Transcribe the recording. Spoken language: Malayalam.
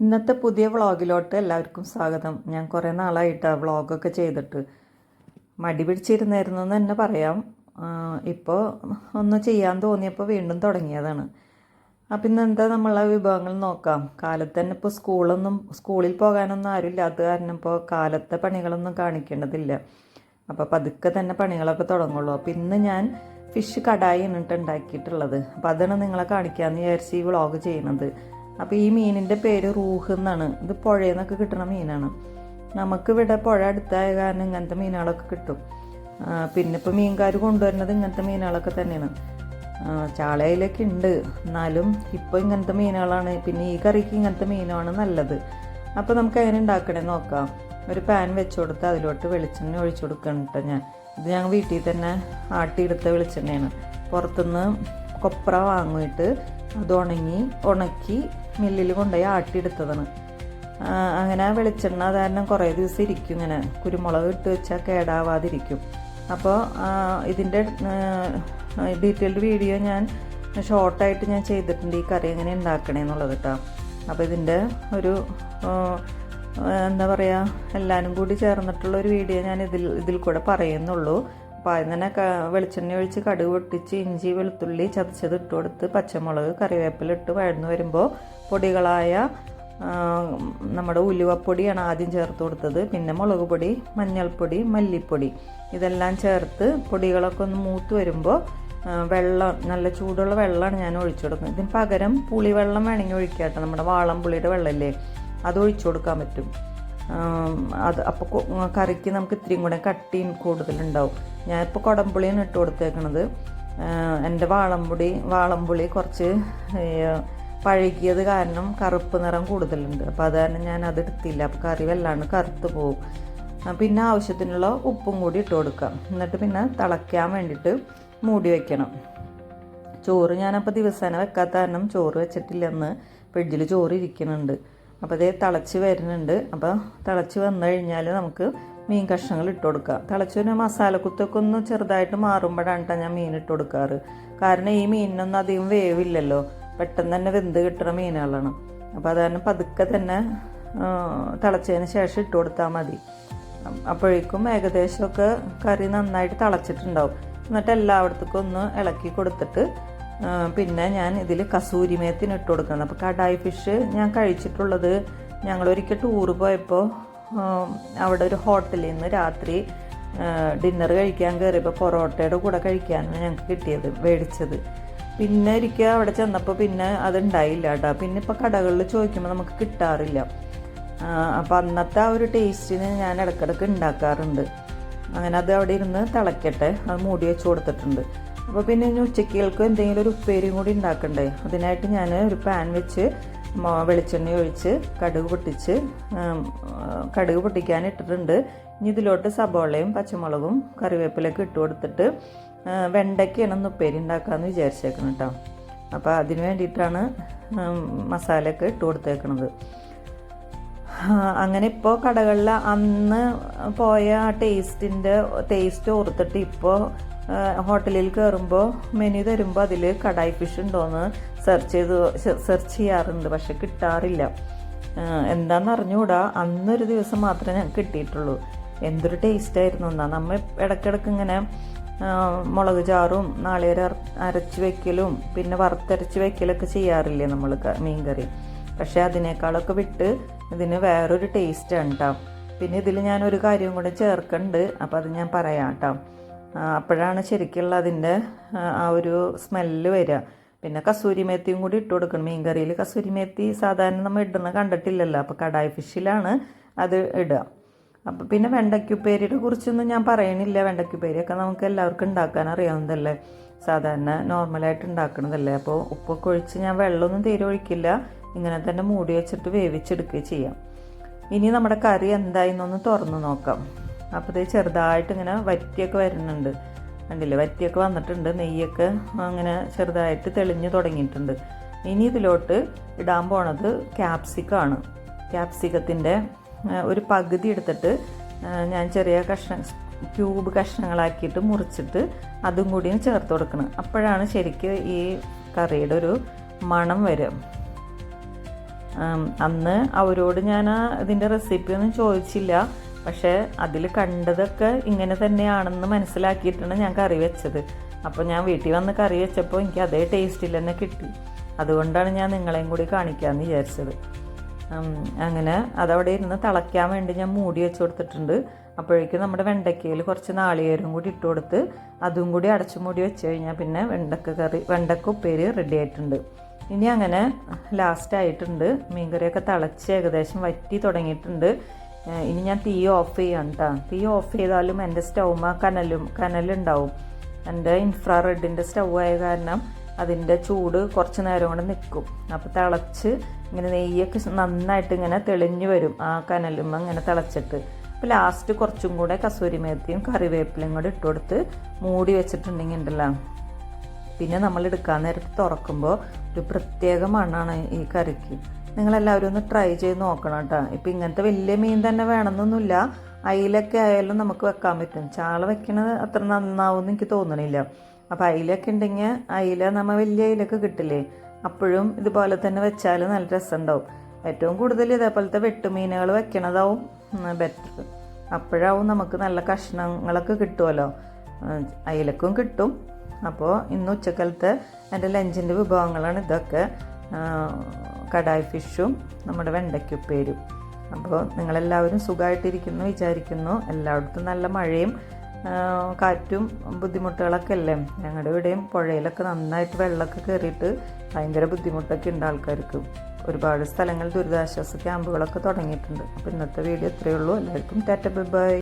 ഇന്നത്തെ പുതിയ വ്ളോഗിലോട്ട് എല്ലാവർക്കും സ്വാഗതം. ഞാൻ കുറേ നാളായിട്ട് വ്ളോഗൊക്കെ ചെയ്തിട്ട് മടി പിടിച്ചിരുന്നായിരുന്നു എന്ന് തന്നെ പറയാം. ഇപ്പോൾ ഒന്ന് ചെയ്യാൻ തോന്നിയപ്പോൾ വീണ്ടും തുടങ്ങിയതാണ്. അപ്പം ഇന്ന് എന്താ നമ്മളെ വിഭവങ്ങൾ നോക്കാം. കാലത്ത് തന്നെ ഇപ്പോൾ സ്കൂളൊന്നും സ്കൂളിൽ പോകാനൊന്നും ആരും ഇല്ലാത്ത കാരണം ഇപ്പോൾ കാലത്തെ പണികളൊന്നും കാണിക്കേണ്ടതില്ല. അപ്പോൾ പതുക്കെ തന്നെ പണികളൊക്കെ തുടങ്ങുള്ളൂ. അപ്പോൾ ഇന്ന് ഞാൻ ഫിഷ് കടായി എന്നിട്ട് ഉണ്ടാക്കിയിട്ടുള്ളത്. അപ്പോൾ അതാണ് നിങ്ങളെ കാണിക്കാമെന്ന് വിചാരിച്ച് ഈ വ്ളോഗ് ചെയ്യണത് അപ്പോൾ ഈ മീനിന്റെ പേര് റൂഹ് എന്നാണ്. ഇത് പുഴയിൽ നിന്നൊക്കെ കിട്ടുന്ന മീനാണ്. നമുക്ക് ഇവിടെ പുഴ അടുത്തായ കാരണം ഇങ്ങനത്തെ മീനുകളൊക്കെ കിട്ടും. പിന്നെ ഇപ്പോൾ മീൻകാർ കൊണ്ടുവരുന്നത് ഇങ്ങനത്തെ മീനുകളൊക്കെ തന്നെയാണ്. ചാളയിലൊക്കെ ഉണ്ട്. എന്നാലും ഇപ്പോൾ ഇങ്ങനത്തെ മീനുകളാണ്. പിന്നെ ഈ കറിക്ക് ഇങ്ങനത്തെ മീനാണ് നല്ലത്. അപ്പോൾ നമുക്ക് എങ്ങനെ ഉണ്ടാക്കണേ നോക്കാം. ഒരു പാൻ വെച്ച് കൊടുത്ത് അതിലോട്ട് വെളിച്ചെണ്ണ ഒഴിച്ചു കൊടുക്കണം കേട്ടോ ഞാൻ. ഇത് ഞങ്ങൾ വീട്ടിൽ തന്നെ ആട്ടിയെടുത്ത വെളിച്ചെണ്ണയാണ്. പുറത്തുനിന്ന് കൊപ്ര വാങ്ങിയിട്ട് അത് ഉണങ്ങി ഉണക്കി മില്ലിൽ കൊണ്ടുപോയി ആട്ടിയെടുത്തതാണ്. അങ്ങനെ വെളിച്ചെണ്ണ കാരണം കുറേ ദിവസം ഇരിക്കും ഇങ്ങനെ. കുരുമുളക് ഇട്ട് വെച്ചാൽ കേടാവാതിരിക്കും. അപ്പോൾ ഇതിന്റെ ഡീറ്റെയിൽഡ് വീഡിയോ ഞാൻ ഷോർട്ടായിട്ട് ഞാൻ ചെയ്തിട്ടുണ്ട് ഈ കറി എങ്ങനെ ഉണ്ടാക്കണേ എന്നുള്ളത് കേട്ടോ. അപ്പോൾ ഇതിന്റെ ഒരു എന്താ പറയുക എല്ലാവരും കൂടി ചേർന്നിട്ടുള്ള ഒരു വീഡിയോ ഞാൻ ഇതിൽ ഇതിൽ കൂടെ പറയുന്നുള്ളൂ. അപ്പോൾ ആദ്യം തന്നെ വെളിച്ചെണ്ണ ഒഴിച്ച് കടുക് പൊട്ടിച്ച് ഇഞ്ചി വെളുത്തുള്ളി ചതച്ചത് ഇട്ട് കൊടുത്ത് പച്ചമുളക് കറിവേപ്പില ഇട്ട് വഴന്നു വരുമ്പോൾ പൊടികളായ നമ്മുടെ ഉലുവപ്പൊടിയാണ് ആദ്യം ചേർത്ത് കൊടുത്തത്. പിന്നെ മുളക് പൊടി മഞ്ഞൾപ്പൊടി മല്ലിപ്പൊടി ഇതെല്ലാം ചേർത്ത് പൊടികളൊക്കെ ഒന്ന് മൂത്ത് വരുമ്പോൾ വെള്ളം നല്ല ചൂടുള്ള വെള്ളമാണ് ഞാൻ ഒഴിച്ചു കൊടുക്കുന്നത്. ഇതിന് പകരം പുളിവെള്ളം വേണമെങ്കിൽ ഒഴിക്കാം കേട്ടോ നമ്മുടെ വാളം പുളിയുടെ വെള്ളമില്ലേ അത് ഒഴിച്ചു കൊടുക്കാൻ പറ്റും. അത് അപ്പോൾ കറിക്ക് നമുക്ക് ഇത്രയും കൂടെ കട്ടിയും കൂടുതലുണ്ടാവും. ഞാനിപ്പോൾ കുടംപുളിയാണ് ഇട്ട് കൊടുത്തേക്കണത്. എന്റെ വാളംപുളി വാളംപുളി കുറച്ച് പഴകിയത് കാരണം കറുപ്പ് നിറം കൂടുതലുണ്ട്. അപ്പോൾ അത് കാരണം ഞാൻ അത് എടുത്തില്ല. അപ്പോൾ കറി വല്ലാണ്ട് കറുത്ത് പോകും പിന്നെ ആവശ്യത്തിനുള്ള ഉപ്പും കൂടി ഇട്ട് കൊടുക്കാം. എന്നിട്ട് പിന്നെ തിളയ്ക്കാൻ വേണ്ടിയിട്ട് മൂടി വയ്ക്കണം ചോറ് ഞാനപ്പോൾ ദിവസേന വെക്കാത്ത കാരണം ചോറ് വെച്ചിട്ടില്ലെന്ന് ഫ്രിഡ്ജിൽ ചോറ് ഇരിക്കുന്നുണ്ട്. അപ്പോൾ അതേ തിളച്ച് വരുന്നുണ്ട്. അപ്പോൾ തിളച്ച് വന്നു കഴിഞ്ഞാൽ നമുക്ക് മീൻ കഷ്ണങ്ങൾ ഇട്ട് കൊടുക്കാം. തിളച്ച് വരുന്ന മസാലക്കുത്തൊക്കെ ഒന്ന് ചെറുതായിട്ട് മാറുമ്പോഴാണ് കേട്ടോ ഞാൻ മീൻ ഇട്ട് കൊടുക്കാറ്. കാരണം ഈ മീനിനൊന്നും അധികം വേവില്ലല്ലോ. പെട്ടെന്ന് തന്നെ വെന്ത് കിട്ടുന്ന മീനുകളാണ്. അപ്പോൾ അത് കാരണം പതുക്കെ തന്നെ തിളച്ചതിന് ശേഷം ഇട്ട് കൊടുത്താൽ മതി. അപ്പോഴേക്കും ഏകദേശമൊക്കെ കറി നന്നായിട്ട് തിളച്ചിട്ടുണ്ടാവും. എന്നിട്ട് എല്ലായിടത്തേക്കും ഒന്ന് ഇളക്കി കൊടുത്തിട്ട് പിന്നെ ഞാൻ ഇതിൽ കസൂരി മേത്തിന് ഇട്ട് കൊടുക്കുന്നത് അപ്പോൾ കടായി ഫിഷ് ഞാൻ കഴിച്ചിട്ടുള്ളത് ഞങ്ങളൊരിക്കൽ ടൂർ പോയപ്പോൾ അവിടെ ഒരു ഹോട്ടലിൽ നിന്ന് രാത്രി ഡിന്നർ കഴിക്കാൻ കയറിയപ്പോൾ പൊറോട്ടയുടെ കൂടെ കഴിക്കാനാണ് ഞങ്ങൾക്ക് കിട്ടിയത് മേടിച്ചത്. പിന്നെ ഒരിക്കൽ അവിടെ ചെന്നപ്പോൾ പിന്നെ അതുണ്ടായില്ല കേട്ടോ പിന്നെ ഇപ്പോൾ കടകളിൽ ചോദിക്കുമ്പോൾ നമുക്ക് കിട്ടാറില്ല. അപ്പോൾ അന്നത്തെ ആ ഒരു ടേസ്റ്റിന് ഞാൻ ഇടയ്ക്കിടയ്ക്ക് ഉണ്ടാക്കാറുണ്ട്. അങ്ങനെ അത് അവിടെ ഇരുന്ന് തിളയ്ക്കട്ടെ അത് മൂടി വെച്ച് കൊടുത്തിട്ടുണ്ട്. അപ്പോൾ പിന്നെ ഇനി ഉച്ചക്കേൾക്ക് എന്തെങ്കിലും ഒരു ഉപ്പേരിയും കൂടി ഉണ്ടാക്കണ്ടേ. അതിനായിട്ട് ഞാൻ ഒരു പാൻ വെച്ച് വെളിച്ചെണ്ണ ഒഴിച്ച് കടുക് പൊട്ടിച്ച് കടുക് പൊട്ടിക്കാൻ ഇട്ടിട്ടുണ്ട്. ഇനി ഇതിലോട്ട് സബോളയും പച്ചമുളകും കറിവേപ്പിലൊക്കെ ഇട്ട് കൊടുത്തിട്ട് വെണ്ടയ്ക്കാണ് ഒന്ന് ഉപ്പേരി ഉണ്ടാക്കാമെന്ന് വിചാരിച്ചേക്കണം കേട്ടോ അപ്പോൾ അതിന് വേണ്ടിയിട്ടാണ് മസാലയൊക്കെ ഇട്ട് കൊടുത്തേക്കണത്. അങ്ങനെ ഇപ്പോൾ കടകളിൽ അന്ന് പോയ ആ ടേസ്റ്റിന്റെ ടേസ്റ്റ് ഓർത്തിട്ട് ഇപ്പോൾ ഹോട്ടലിൽ കയറുമ്പോൾ മെനു തരുമ്പോൾ അതിൽ കടായി ഫിഷ് ഉണ്ടോയെന്ന് സെർച്ച് ചെയ്ത് സെർച്ച് ചെയ്യാറുണ്ട്. പക്ഷെ കിട്ടാറില്ല. എന്താണെന്ന് അറിഞ്ഞുകൂടാ അന്നൊരു ദിവസം മാത്രമേ ഞങ്ങൾക്ക് കിട്ടിയിട്ടുള്ളൂ. എന്തൊരു ടേസ്റ്റ് ആയിരുന്നു. എന്നാ നമ്മൾ ഇടയ്ക്കിടയ്ക്ക് ഇങ്ങനെ മുളക് ചാറും നാളികേര അരച്ച് വെക്കലും പിന്നെ വറുത്തരച്ച് വെക്കലൊക്കെ ചെയ്യാറില്ലേ നമ്മൾ മീൻകറി പക്ഷേ അതിനേക്കാളൊക്കെ വിട്ട് ഇതിന് വേറൊരു ടേസ്റ്റാണ് കേട്ടോ പിന്നെ ഇതിൽ ഞാൻ ഒരു കാര്യം കൂടെ ചേർക്കുന്നുണ്ട് അപ്പോൾ അത് ഞാൻ പറയാം കേട്ടോ അപ്പോഴാണ് ശരിക്കുള്ള അതിന്റെ ആ, ഒരു സ്മെല്ല് വരിക. പിന്നെ കസൂരി മേത്തിയും കൂടി ഇട്ട് കൊടുക്കണം. മീൻ കറിയിൽ കസൂരി മേത്തി സാധാരണ നമ്മൾ ഇടുന്ന കണ്ടിട്ടില്ലല്ലോ. അപ്പോൾ കടായി ഫിഷിലാണ് അത് ഇടുക. അപ്പോൾ പിന്നെ വെണ്ടയ്ക്കുപ്പേരിയുടെ കുറിച്ചൊന്നും ഞാൻ പറയണില്ല. വെണ്ടയ്ക്കുപ്പേരിയൊക്കെ നമുക്ക് എല്ലാവർക്കും ഉണ്ടാക്കാൻ അറിയാവുന്നതല്ലേ? സാധാരണ നോർമലായിട്ട് ഉണ്ടാക്കണതല്ലേ? അപ്പോൾ ഉപ്പൊക്കെ ഒഴിച്ച് ഞാൻ വെള്ളമൊന്നും തീരെ ഒഴിക്കില്ല. ഇങ്ങനെ തന്നെ മൂടി വെച്ചിട്ട് വേവിച്ചെടുക്കുകയും ചെയ്യാം. ഇനി നമ്മുടെ കറി എന്തായിന്നൊന്ന് തുറന്ന് നോക്കാം. അപ്പോൾ ഇത് ചെറുതായിട്ട് ഇങ്ങനെ വറ്റിയൊക്കെ വരുന്നുണ്ട്. കണ്ടില്ലേ? വറ്റിയൊക്കെ വന്നിട്ടുണ്ട്. നെയ്യൊക്കെ അങ്ങനെ ചെറുതായിട്ട് തെളിഞ്ഞു തുടങ്ങിയിട്ടുണ്ട്. ഇനി ഇതിലോട്ട് ഇടാൻ പോണത് ക്യാപ്സിക്കാണ്. ക്യാപ്സിക്കത്തിന്റെ ഒരു പകുതി എടുത്തിട്ട് ഞാൻ ചെറിയ കഷ്ണ ക്യൂബ് കഷ്ണങ്ങളാക്കിയിട്ട് മുറിച്ചിട്ട് അതും കൂടിയും ചേർത്ത് കൊടുക്കണം. അപ്പോഴാണ് ശരിക്കും ഈ കറിയുടെ ഒരു മണം വരും അന്ന് അവരോട് ഞാൻ ഇതിന്റെ റെസിപ്പി ഒന്നും ചോദിച്ചില്ല. പക്ഷേ അതിൽ കണ്ടതൊക്കെ ഇങ്ങനെ തന്നെയാണെന്ന് മനസ്സിലാക്കിയിട്ടാണ് ഞാൻ കറി വെച്ചത്. അപ്പോൾ ഞാൻ വീട്ടിൽ വന്ന് കറി വെച്ചപ്പോൾ എനിക്ക് അതേ ടേസ്റ്റിൽ തന്നെ കിട്ടി. അതുകൊണ്ടാണ് ഞാൻ നിങ്ങളെയും കൂടി കാണിക്കാമെന്ന് വിചാരിച്ചത്. അങ്ങനെ അതവിടെ ഇരുന്ന് തിളയ്ക്കാൻ വേണ്ടി ഞാൻ മൂടി വെച്ച് കൊടുത്തിട്ടുണ്ട്. അപ്പോഴേക്കും നമ്മുടെ വെണ്ടയ്ക്കയിൽ കുറച്ച് നാളികേരും കൂടി ഇട്ട് കൊടുത്ത് അതും കൂടി അടച്ചു മൂടി വെച്ച് കഴിഞ്ഞാൽ പിന്നെ വെണ്ടക്ക കറി വെണ്ടക്ക ഉപ്പേരി റെഡി ആയിട്ടുണ്ട്. ഇനി അങ്ങനെ ലാസ്റ്റ് ആയിട്ടുണ്ട്. മീൻകറിയൊക്കെ തിളച്ച് ഏകദേശം വറ്റി തുടങ്ങിയിട്ടുണ്ട്. ഇനി ഞാൻ തീ ഓഫ് ചെയ്യാം കേട്ടോ തീ ഓഫ് ചെയ്താലും എന്റെ സ്റ്റൗമ കനലും കനലുണ്ടാവും. എന്റെ ഇൻഫ്രാറെഡിന്റെ സ്റ്റൗ ആയ കാരണം അതിന്റെ ചൂട് കുറച്ച് നേരം കൊണ്ട് നിൽക്കും. അപ്പോൾ തിളച്ച് ഇങ്ങനെ നെയ്യൊക്കെ നന്നായിട്ട് ഇങ്ങനെ തെളിഞ്ഞു വരും ആ കനലും അങ്ങനെ തിളച്ചിട്ട്. അപ്പോൾ ലാസ്റ്റ് കുറച്ചും കൂടെ കസൂരി മേത്തിയും കറിവേപ്പിലയും കൂടെ ഇട്ട് കൊടുത്ത് മൂടി വെച്ചിട്ടുണ്ടെങ്കിൽ ഉണ്ടല്ലോ. പിന്നെ നമ്മൾ എടുക്കാൻ നേരത്ത് തുറക്കുമ്പോൾ ഒരു പ്രത്യേക മണ്ണാണ് ഈ കറിക്ക്. നിങ്ങളെല്ലാവരും ഒന്ന് ട്രൈ ചെയ്ത് നോക്കണം കേട്ടോ ഇപ്പം ഇങ്ങനത്തെ വലിയ മീൻ തന്നെ വേണമെന്നൊന്നുമില്ല. അയിലൊക്കെ ആയാലും നമുക്ക് വെക്കാൻ പറ്റും. ചാള വെക്കണത് അത്ര നന്നാവുമെന്ന് എനിക്ക് തോന്നണില്ല. അപ്പോൾ അയിലൊക്കെ ഉണ്ടെങ്കിൽ അയില നമ്മൾ വലിയ അയിലൊക്കെ കിട്ടില്ലേ? അപ്പോഴും ഇതുപോലെ തന്നെ വെച്ചാൽ നല്ല രസമുണ്ടാവും. ഏറ്റവും കൂടുതൽ ഇതേപോലത്തെ വെട്ടുമീനുകൾ വെക്കണതാവും. ബെറ്റർ അപ്പോഴാവും നമുക്ക് നല്ല കഷ്ണങ്ങളൊക്കെ കിട്ടുമല്ലോ അയിലക്കും കിട്ടും. അപ്പോൾ ഇന്ന് ഉച്ചക്കാലത്തെ എന്റെ ലഞ്ചിന്റെ വിഭവങ്ങളാണ് ഇതൊക്കെ. കടായി ഫിഷും നമ്മുടെ വെണ്ടയ്ക്കുപ്പേരും അപ്പോൾ നിങ്ങളെല്ലാവരും സുഖമായിട്ടിരിക്കുന്നു വിചാരിക്കുന്നു. എല്ലായിടത്തും നല്ല മഴയും കാറ്റും ബുദ്ധിമുട്ടുകളൊക്കെ അല്ലേ? ഞങ്ങളുടെ ഇവിടെയും പുഴയിലൊക്കെ നന്നായിട്ട് വെള്ളമൊക്കെ കയറിയിട്ട് ഭയങ്കര ബുദ്ധിമുട്ടൊക്കെ ഉണ്ട് ആൾക്കാർക്ക്. ഒരുപാട് സ്ഥലങ്ങളിൽ ദുരിതാശ്വാസ ക്യാമ്പുകളൊക്കെ തുടങ്ങിയിട്ടുണ്ട്. അപ്പോൾ ഇന്നത്തെ വീഡിയോ ഇത്രയേ ഉള്ളൂ. എല്ലാവർക്കും ടാറ്റ ബൈ ബൈ.